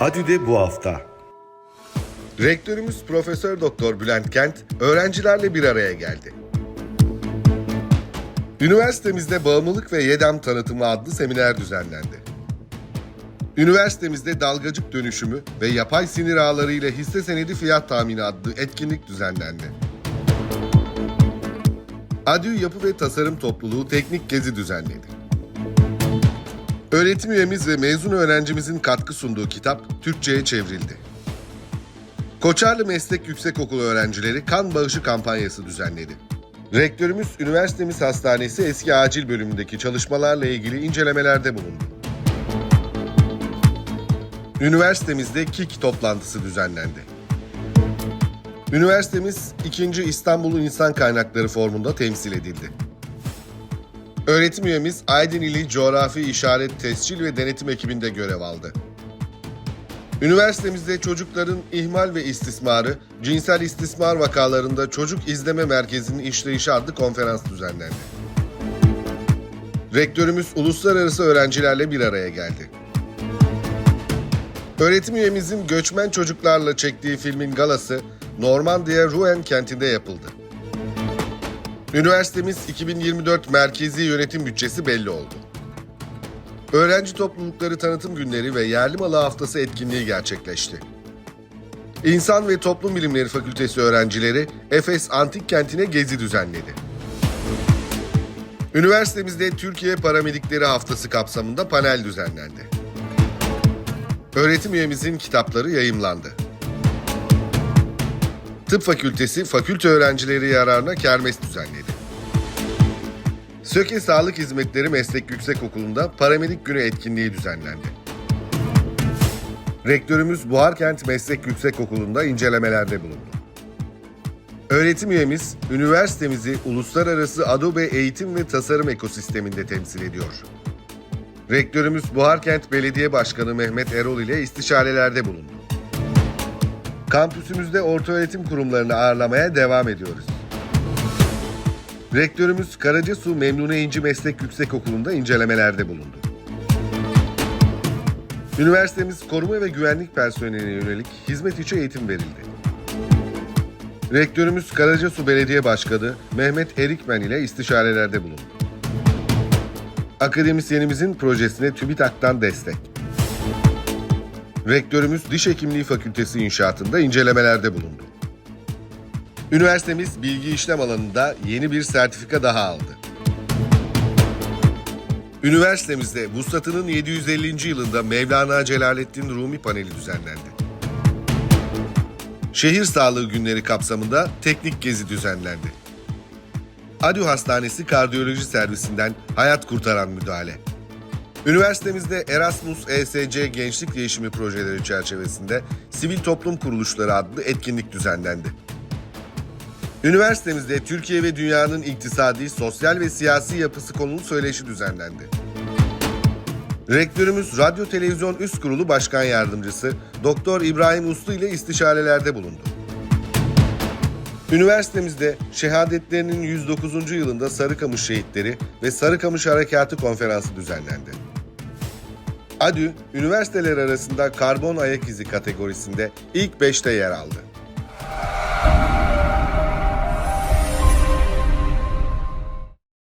ADÜ'de bu hafta. Rektörümüz Profesör Doktor Bülent Kent öğrencilerle bir araya geldi. Üniversitemizde bağımlılık ve YEDEM tanıtımı adlı seminer düzenlendi. Üniversitemizde dalgacık dönüşümü ve yapay sinir ağları ile hisse senedi fiyat tahmini adlı etkinlik düzenlendi. ADÜ Yapı ve Tasarım Topluluğu teknik gezi düzenledi. Öğretim üyemiz ve mezun öğrencimizin katkı sunduğu kitap Türkçe'ye çevrildi. Koçarlı Meslek Yüksekokulu öğrencileri kan bağışı kampanyası düzenledi. Rektörümüz üniversitemiz hastanesi eski acil bölümündeki çalışmalarla ilgili incelemelerde bulundu. Üniversitemizde KİK toplantısı düzenlendi. Üniversitemiz 2. İstanbul İnsan Kaynakları Formu'nda temsil edildi. Öğretim üyemiz Aydın İli Coğrafi İşaret Tescil ve Denetim ekibinde görev aldı. Üniversitemizde çocukların ihmal ve istismarı, cinsel istismar vakalarında Çocuk İzleme Merkezi'nin işleyişi adlı konferans düzenlendi. Rektörümüz uluslararası öğrencilerle bir araya geldi. Öğretim üyemizin göçmen çocuklarla çektiği filmin galası Normandiya Rouen kentinde yapıldı. Üniversitemiz 2024 merkezi yönetim bütçesi belli oldu. Öğrenci toplulukları tanıtım günleri ve yerli malı haftası etkinliği gerçekleşti. İnsan ve Toplum Bilimleri Fakültesi öğrencileri Efes Antik Kenti'ne gezi düzenledi. Üniversitemizde Türkiye Paramedikleri Haftası kapsamında panel düzenlendi. Öğretim üyemizin kitapları yayımlandı. Tıp Fakültesi fakülte öğrencileri yararına kermes düzenledi. Söke Sağlık Hizmetleri Meslek Yüksekokulu'nda Paramedik Günü etkinliği düzenlendi. Rektörümüz Buharkent Meslek Yüksekokulu'nda incelemelerde bulundu. Öğretim üyemiz üniversitemizi uluslararası Adobe eğitim ve tasarım ekosisteminde temsil ediyor. Rektörümüz Buharkent Belediye Başkanı Mehmet Erol ile istişarelerde bulundu. Kampüsümüzde ortaöğretim kurumlarını ağırlamaya devam ediyoruz. Rektörümüz Karacasu Memnune İnci Meslek Yüksekokulu'nda incelemelerde bulundu. Üniversitemiz koruma ve güvenlik personeline yönelik hizmet içi eğitim verildi. Rektörümüz Karacasu Belediye Başkanı Mehmet Erikmen ile istişarelerde bulundu. Akademisyenimizin projesine TÜBİTAK'tan destek. Rektörümüz Diş Hekimliği Fakültesi inşaatında incelemelerde bulundu. Üniversitemiz bilgi işlem alanında yeni bir sertifika daha aldı. Üniversitemizde Vuslat'ının 750. yılında Mevlana Celaleddin Rumi paneli düzenlendi. Şehir Sağlığı Günleri kapsamında teknik gezi düzenlendi. ADÜ Hastanesi Kardiyoloji Servisinden hayat kurtaran müdahale. Üniversitemizde Erasmus ESC Gençlik Değişimi projeleri çerçevesinde Sivil Toplum Kuruluşları adlı etkinlik düzenlendi. Üniversitemizde Türkiye ve dünyanın iktisadi, sosyal ve siyasi yapısı konulu söyleşi düzenlendi. Rektörümüz Radyo Televizyon Üst Kurulu Başkan Yardımcısı Doktor İbrahim Uslu ile istişarelerde bulundu. Üniversitemizde şehadetlerinin 109. yılında Sarıkamış Şehitleri ve Sarıkamış Harekatı Konferansı düzenlendi. ADÜ, üniversiteler arasında karbon ayak izi kategorisinde ilk 5'te yer aldı.